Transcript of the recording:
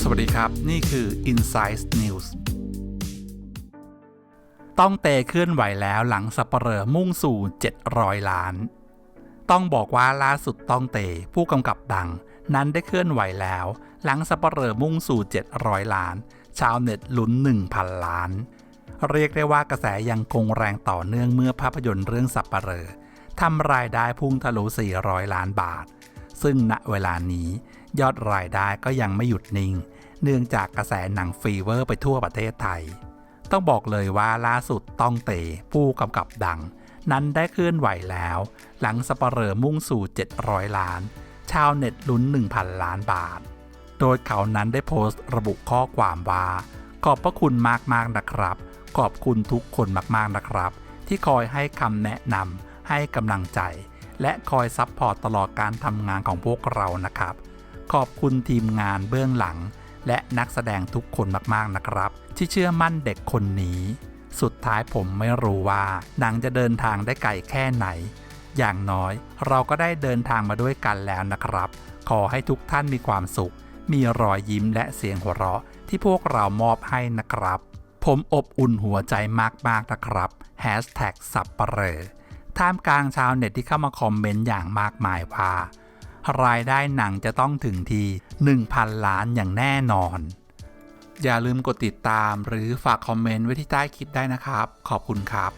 สวัสดีครับ นี่คือ Insight News ต้องเตเคลื่อนไหวแล้วหลังสัปเหร่อมุ่งสู่ 700 ล้าน ต้องบอกว่าล่าสุดต้องเตผู้กำกับดัง นั้นได้เคลื่อนไหวแล้ว หลังสัปเหร่อมุ่งสู่ 700 ล้าน ชาวเน็ตลุ้น 1,000 ล้าน เรียกได้ว่ากระแสยังคงแรงต่อเนื่องเมื่อภาพยนตร์เรื่องสัปเหร่อ ทำรายได้พุ่งทะลุ 400 ล้านบาท ซึ่งณเวลานี้ยอดรายได้ก็ยังไม่หยุดนิ่ง เนื่องจากกระแสหนังฟีเวอร์ไปทั่วประเทศไทย ต้องบอกเลยว่าล่าสุดต้องเตผู้กำกับดัง นั้นได้เคลื่อนไหวแล้ว หลังสปเหร่อมุ่งสู่ 700 ล้าน ชาวเน็ตลุ้น 1,000 ล้านบาท โดยเขานั้นได้โพสต์ระบุข้อความว่าขอบพระคุณมากๆนะครับ ขอบคุณทุกคนมากๆนะครับ ที่คอยให้คำแนะนำ ให้กำลังใจ และคอยซัพพอร์ตตลอดการทำงานของพวกเรานะครับ ขอบคุณทีมงานเบื้องหลัง และนักแสดงทุกคนมากๆนะครับ ที่เชื่อมั่นเด็กคนนี้ สุดท้ายผมไม่รู้ว่าหนังจะเดินทางได้ไกลแค่ไหน อย่างน้อยเราก็ได้เดินทางมาด้วยกันแล้วนะครับ ขอให้ทุกท่านมีความสุข มีรอยยิ้มและเสียงหัวเราะที่พวกเรามอบให้นะครับผมอบอุ่นหัวใจมากๆนะครับ Hashtag สับปะเรอ ท่ามกลางชาวเน็ตที่เข้ามาคอมเมนต์อย่างมากมายว่ารายได้หนังจะต้องถึงที 1,000 ล้านอย่างแน่นอน อย่าลืมกดติดตามหรือฝากคอมเมนต์ไว้ที่ใต้คลิปได้นะครับ ขอบคุณครับ